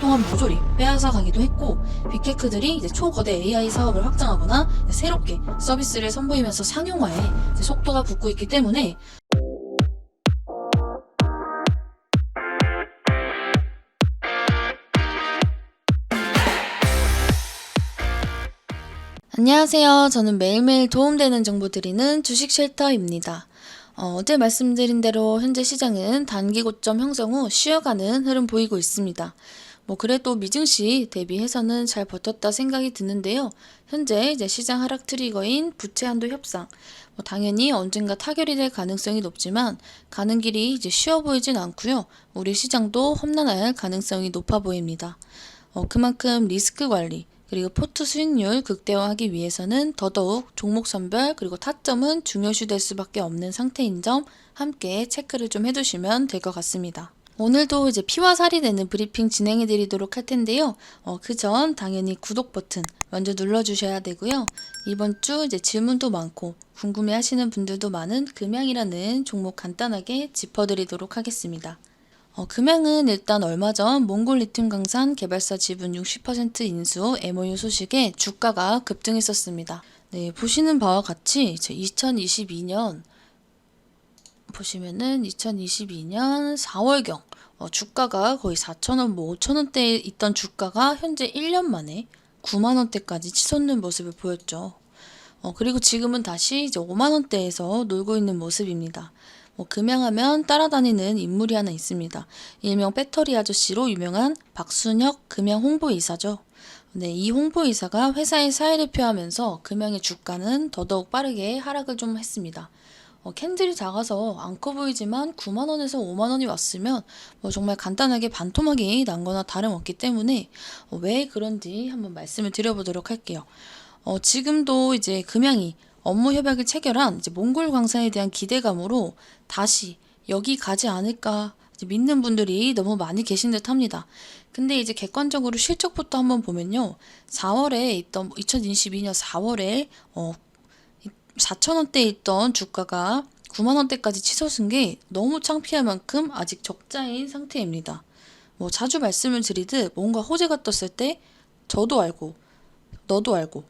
또한 모조리 빼앗아 가기도 했고 빅테크들이 이제 초거대 AI 사업을 확장하거나 새롭게 서비스를 선보이면서 상용화에 속도가 붙고 있기 때문에 안녕하세요. 저는 매일매일 도움되는 정보 드리는 주식 쉘터입니다. 어, 어제 말씀드린 대로 현재 시장은 단기 고점 형성 후 쉬어가는 흐름 보이고 있습니다. 뭐 그래도 미증시 대비해서는 잘 버텼다 생각이 드는데요. 현재 이제 시장 하락 트리거인 부채 한도 협상, 뭐 당연히 언젠가 타결이 될 가능성이 높지만 가는 길이 이제 쉬워 보이진 않고요. 우리 시장도 험난할 가능성이 높아 보입니다. 어, 그만큼 리스크 관리, 그리고 포트 수익률 극대화하기 위해서는 더더욱 종목 선별 그리고 타점은 중요시될 수밖에 없는 상태인 점 함께 체크를 좀 해두시면 될 것 같습니다. 오늘도 이제 피와 살이 되는 브리핑 진행해 드리도록 할 텐데요. 어, 그 전 당연히 구독 버튼 먼저 눌러 주셔야 되고요. 이번 주 이제 질문도 많고 궁금해 하시는 분들도 많은 금양이라는 종목 간단하게 짚어 드리도록 하겠습니다. 어, 금양은 일단 얼마 전 몽골 리튬 강산 개발사 지분 60% 인수 MOU 소식에 주가가 급등했었습니다. 네, 보시는 바와 같이 2022년 보시면은 2022년 4월경 어, 주가가 거의 4,000원, 뭐 5,000원대에 있던 주가가 현재 1년 만에 9만 원대까지 치솟는 모습을 보였죠. 어, 그리고 지금은 다시 이제 5만 원대에서 놀고 있는 모습입니다. 뭐 금양하면 따라다니는 인물이 하나 있습니다. 일명 배터리 아저씨로 유명한 박순혁 금양 홍보이사죠. 네, 이 홍보이사가 회사의 사의를 표하면서 금양의 주가는 더더욱 빠르게 하락을 좀 했습니다. 어, 캔들이 작아서 안 커 보이지만 9만원에서 5만원이 왔으면 뭐 정말 간단하게 반토막이 난 거나 다름없기 때문에 어, 왜 그런지 한번 말씀을 드려보도록 할게요. 어, 지금도 이제 금양이 업무 협약을 체결한 이제 몽골 광산에 대한 기대감으로 다시 여기 가지 않을까 이제 믿는 분들이 너무 많이 계신 듯 합니다. 근데 이제 객관적으로 실적부터 한번 보면요. 4월에 있던 2022년 4월에 어 4,000원대에 있던 주가가 9만원대까지 치솟은 게 너무 창피할 만큼 아직 적자인 상태입니다. 뭐 자주 말씀을 드리듯 뭔가 호재가 떴을 때 저도 알고 너도 알고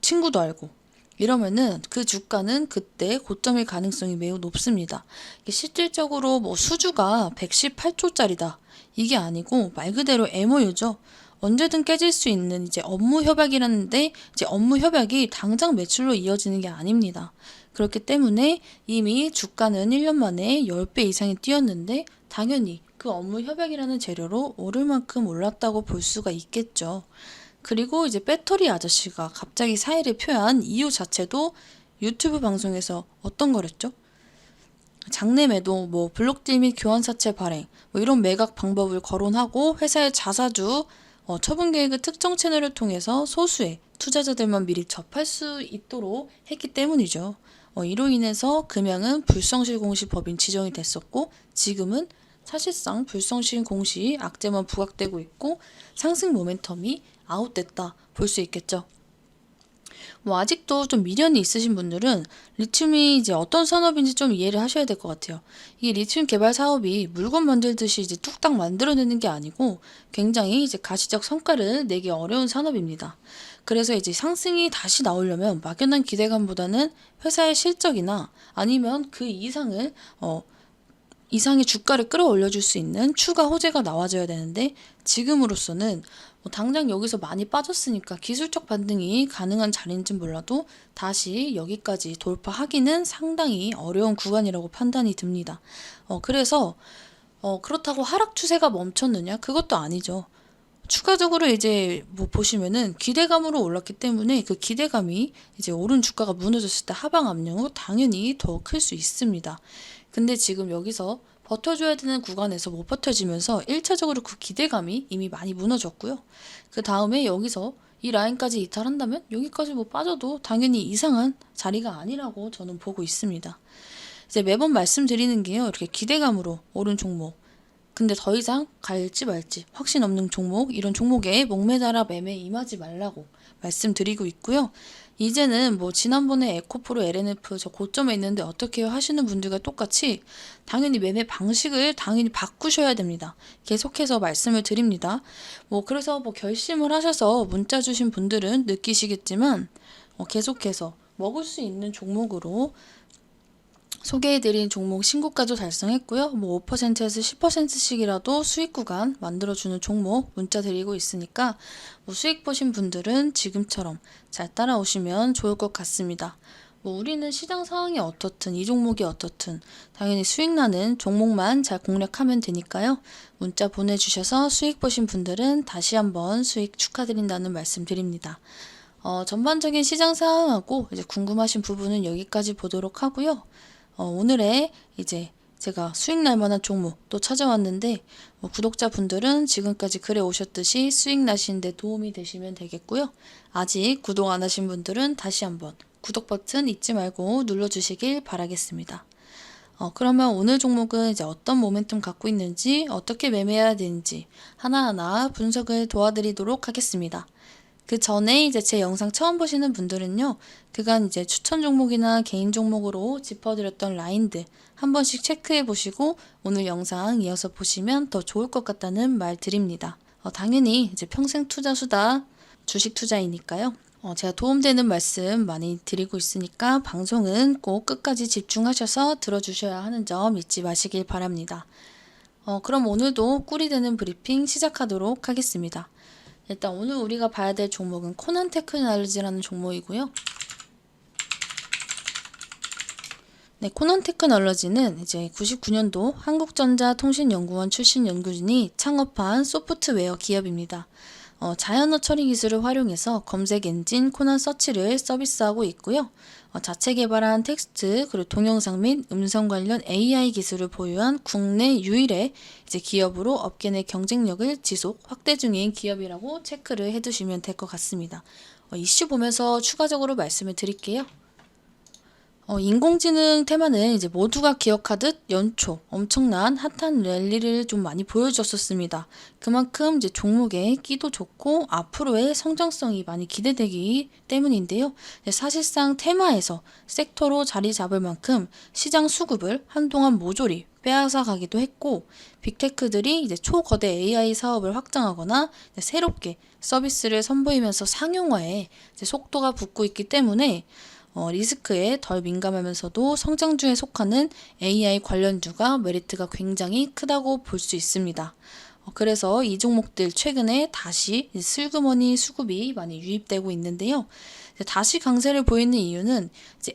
친구도 알고 이러면은 그 주가는 그때 고점일 가능성이 매우 높습니다. 실질적으로 뭐 수주가 118조짜리다. 이게 아니고 말 그대로 MOU죠. 언제든 깨질 수 있는 이제 업무 협약이라는데 이제 업무 협약이 당장 매출로 이어지는 게 아닙니다. 그렇기 때문에 이미 주가는 1년 만에 10배 이상이 뛰었는데 당연히 그 업무 협약이라는 재료로 오를 만큼 올랐다고 볼 수가 있겠죠. 그리고 이제 배터리 아저씨가 갑자기 사의를 표한 이유 자체도 유튜브 방송에서 어떤 거랬죠? 장내 매도, 뭐 블록딜 및 교환사채 발행, 뭐 이런 매각 방법을 거론하고 회사의 자사주 어, 처분 계획의 특정 채널을 통해서 소수의 투자자들만 미리 접할 수 있도록 했기 때문이죠. 어, 이로 인해서 금양은 불성실 공시 법인 지정이 됐었고 지금은 사실상 불성실 공시 악재만 부각되고 있고 상승 모멘텀이 아웃됐다 볼 수 있겠죠. 뭐 아직도 좀 미련이 있으신 분들은 리튬이 이제 어떤 산업인지 좀 이해를 하셔야 될 것 같아요. 이게 리튬 개발 사업이 물건 만들듯이 이제 뚝딱 만들어내는 게 아니고 굉장히 이제 가시적 성과를 내기 어려운 산업입니다. 그래서 이제 상승이 다시 나오려면 막연한 기대감보다는 회사의 실적이나 아니면 그 이상을 어 이상의 주가를 끌어올려 줄 수 있는 추가 호재가 나와줘야 되는데 지금으로서는 뭐 당장 여기서 많이 빠졌으니까 기술적 반등이 가능한 자리인지 몰라도 다시 여기까지 돌파하기는 상당히 어려운 구간이라고 판단이 듭니다. 어, 그래서 어, 그렇다고 하락 추세가 멈췄느냐? 그것도 아니죠. 추가적으로 이제 뭐 보시면은 기대감으로 올랐기 때문에 그 기대감이 이제 오른 주가가 무너졌을 때 하방 압력은 당연히 더 클 수 있습니다. 근데 지금 여기서 버텨줘야 되는 구간에서 못 버텨지면서 1차적으로 그 기대감이 이미 많이 무너졌고요. 그 다음에 여기서 이 라인까지 이탈한다면 여기까지 뭐 빠져도 당연히 이상한 자리가 아니라고 저는 보고 있습니다. 이제 매번 말씀드리는 게요. 이렇게 기대감으로 오른 종목. 근데 더 이상 갈지 말지 확신 없는 종목 이런 종목에 목매달아 매매 임하지 말라고 말씀드리고 있고요. 이제는 뭐 지난번에 에코프로 LNF 저 고점에 있는데 어떻게 하시는 분들과 똑같이 당연히 매매 방식을 당연히 바꾸셔야 됩니다. 계속해서 말씀을 드립니다. 뭐 그래서 뭐 결심을 하셔서 문자 주신 분들은 느끼시겠지만 어, 계속해서 먹을 수 있는 종목으로 소개해드린 종목 신고가도 달성했고요. 뭐 5%에서 10%씩이라도 수익 구간 만들어주는 종목 문자 드리고 있으니까 뭐 수익 보신 분들은 지금처럼 잘 따라오시면 좋을 것 같습니다. 뭐 우리는 시장 상황이 어떻든 이 종목이 어떻든 당연히 수익 나는 종목만 잘 공략하면 되니까요. 문자 보내주셔서 수익 보신 분들은 다시 한번 수익 축하드린다는 말씀 드립니다. 어, 전반적인 시장 상황하고 이제 궁금하신 부분은 여기까지 보도록 하고요. 어, 오늘의 이제 제가 수익 날 만한 종목 또 찾아왔는데 뭐 구독자분들은 지금까지 글에 오셨듯이 수익 나시는데 도움이 되시면 되겠고요. 아직 구독 안 하신 분들은 다시 한번 구독 버튼 잊지 말고 눌러주시길 바라겠습니다. 어, 그러면 오늘 종목은 이제 어떤 모멘텀 갖고 있는지 어떻게 매매해야 되는지 하나하나 분석을 도와드리도록 하겠습니다. 그 전에 이제 제 영상 처음 보시는 분들은요, 그간 이제 추천 종목이나 개인 종목으로 짚어드렸던 라인들 한 번씩 체크해 보시고 오늘 영상 이어서 보시면 더 좋을 것 같다는 말 드립니다. 어, 당연히 이제 평생 투자 수다 주식 투자이니까요. 어, 제가 도움되는 말씀 많이 드리고 있으니까 방송은 꼭 끝까지 집중하셔서 들어주셔야 하는 점 잊지 마시길 바랍니다. 어, 그럼 오늘도 꿀이 되는 브리핑 시작하도록 하겠습니다. 일단 오늘 우리가 봐야 될 종목은 코난 테크놀로지라는 종목이고요. 네, 코난 테크놀로지는 이제 99년도 한국전자통신연구원 출신 연구진이 창업한 소프트웨어 기업입니다. 어, 자연어 처리 기술을 활용해서 검색 엔진 코난 서치를 서비스하고 있고요. 어, 자체 개발한 텍스트 그리고 동영상 및 음성 관련 AI 기술을 보유한 국내 유일의 이제 기업으로 업계 내 경쟁력을 지속 확대 중인 기업이라고 체크를 해두시면 될 것 같습니다. 어, 이슈 보면서 추가적으로 말씀을 드릴게요. 어, 인공지능 테마는 이제 모두가 기억하듯 연초 엄청난 핫한 랠리를 좀 많이 보여줬었습니다. 그만큼 이제 종목의 끼도 좋고 앞으로의 성장성이 많이 기대되기 때문인데요. 사실상 테마에서 섹터로 자리 잡을 만큼 시장 수급을 한동안 모조리 빼앗아 가기도 했고 빅테크들이 이제 초거대 AI 사업을 확장하거나 새롭게 서비스를 선보이면서 상용화에 속도가 붙고 있기 때문에 어, 리스크에 덜 민감하면서도 성장주에 속하는 AI 관련주가 메리트가 굉장히 크다고 볼 수 있습니다. 어, 그래서 이 종목들 최근에 다시 슬그머니 수급이 많이 유입되고 있는데요. 다시 강세를 보이는 이유는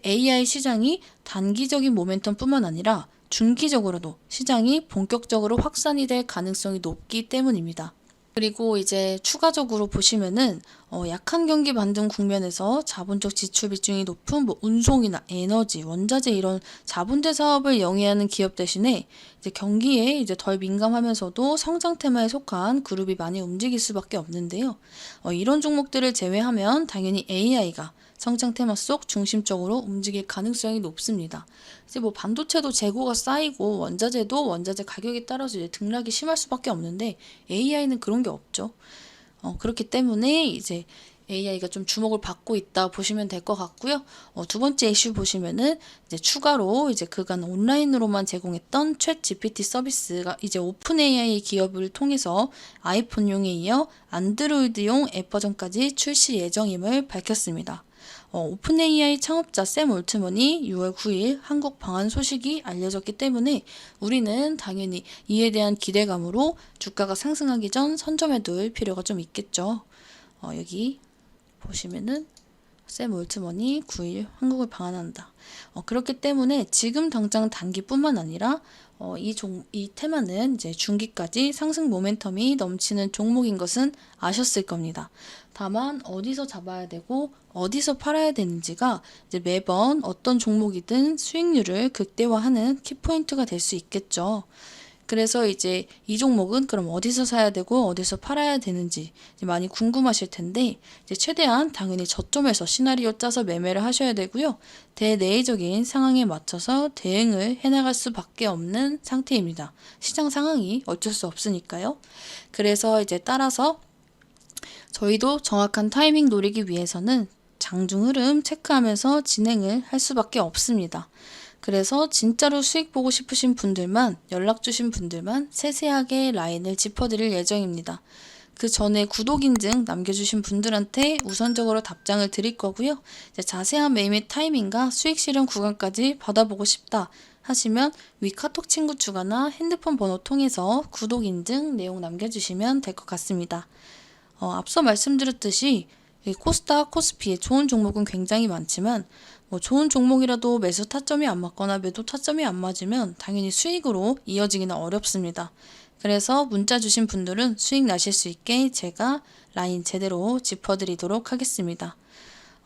AI 시장이 단기적인 모멘텀뿐만 아니라 중기적으로도 시장이 본격적으로 확산이 될 가능성이 높기 때문입니다. 그리고 이제 추가적으로 보시면은 어, 약한 경기 반등 국면에서 자본적 지출 비중이 높은 뭐 운송이나 에너지, 원자재 이런 자본재 사업을 영위하는 기업 대신에 이제 경기에 이제 덜 민감하면서도 성장 테마에 속한 그룹이 많이 움직일 수밖에 없는데요. 어, 이런 종목들을 제외하면 당연히 AI가 성장 테마 속 중심적으로 움직일 가능성이 높습니다. 이제 뭐 반도체도 재고가 쌓이고 원자재도 원자재 가격에 따라서 이제 등락이 심할 수밖에 없는데 AI는 그런 게 없죠. 어, 그렇기 때문에 이제 AI가 좀 주목을 받고 있다 보시면 될 것 같고요. 어, 두 번째 이슈 보시면은 이제 추가로 이제 그간 온라인으로만 제공했던 챗 GPT 서비스가 이제 오픈 AI 기업을 통해서 아이폰용에 이어 안드로이드용 앱 버전까지 출시 예정임을 밝혔습니다. 어, 오픈 AI 창업자 샘 올트먼이 6월 9일 한국 방한 소식이 알려졌기 때문에 우리는 당연히 이에 대한 기대감으로 주가가 상승하기 전 선점해 둘 필요가 좀 있겠죠. 어, 여기 보시면은 샘 올트먼이 9일 한국을 방한한다. 어, 그렇기 때문에 지금 당장 단기뿐만 아니라 어, 이, 종, 이 테마는 이제 중기까지 상승 모멘텀이 넘치는 종목인 것은 아셨을 겁니다. 다만 어디서 잡아야 되고 어디서 팔아야 되는지가 이제 매번 어떤 종목이든 수익률을 극대화하는 키포인트가 될 수 있겠죠. 그래서 이제 이 종목은 그럼 어디서 사야 되고 어디서 팔아야 되는지 많이 궁금하실 텐데 이제 최대한 당연히 저점에서 시나리오 짜서 매매를 하셔야 되고요. 대내적인 상황에 맞춰서 대응을 해나갈 수밖에 없는 상태입니다. 시장 상황이 어쩔 수 없으니까요. 그래서 이제 따라서 저희도 정확한 타이밍 노리기 위해서는 장중 흐름 체크하면서 진행을 할 수밖에 없습니다. 그래서 진짜로 수익 보고 싶으신 분들만 연락 주신 분들만 세세하게 라인을 짚어드릴 예정입니다. 그 전에 구독 인증 남겨주신 분들한테 우선적으로 답장을 드릴 거고요. 자세한 매매 타이밍과 수익 실현 구간까지 받아보고 싶다 하시면 위 카톡 친구 추가나 핸드폰 번호 통해서 구독 인증 내용 남겨주시면 될 것 같습니다. 어, 앞서 말씀드렸듯이 이 코스닥, 코스피에 좋은 종목은 굉장히 많지만 뭐 좋은 종목이라도 매수 타점이 안 맞거나 매도 타점이 안 맞으면 당연히 수익으로 이어지기는 어렵습니다. 그래서 문자 주신 분들은 수익 나실 수 있게 제가 라인 제대로 짚어드리도록 하겠습니다.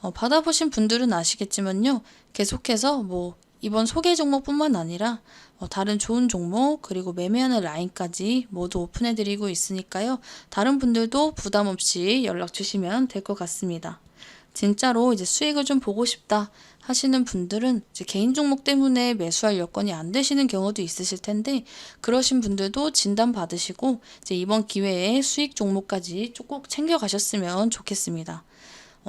어, 받아보신 분들은 아시겠지만요. 계속해서 뭐 이번 소개 종목뿐만 아니라 어, 다른 좋은 종목 그리고 매매하는 라인까지 모두 오픈해드리고 있으니까요. 다른 분들도 부담 없이 연락 주시면 될 것 같습니다. 진짜로 이제 수익을 좀 보고 싶다 하시는 분들은 개인 종목 때문에 매수할 여건이 안 되시는 경우도 있으실 텐데 그러신 분들도 진단 받으시고 이번 기회에 수익 종목까지 꼭 챙겨 가셨으면 좋겠습니다.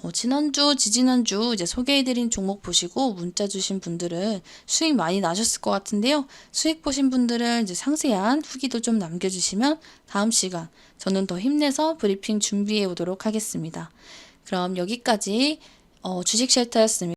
어, 지난주, 지지난주 이제 소개해드린 종목 보시고 문자 주신 분들은 수익 많이 나셨을 것 같은데요. 수익 보신 분들은 이제 상세한 후기도 좀 남겨주시면 다음 시간 저는 더 힘내서 브리핑 준비해 오도록 하겠습니다. 그럼 여기까지 어, 주식 쉘터였습니다.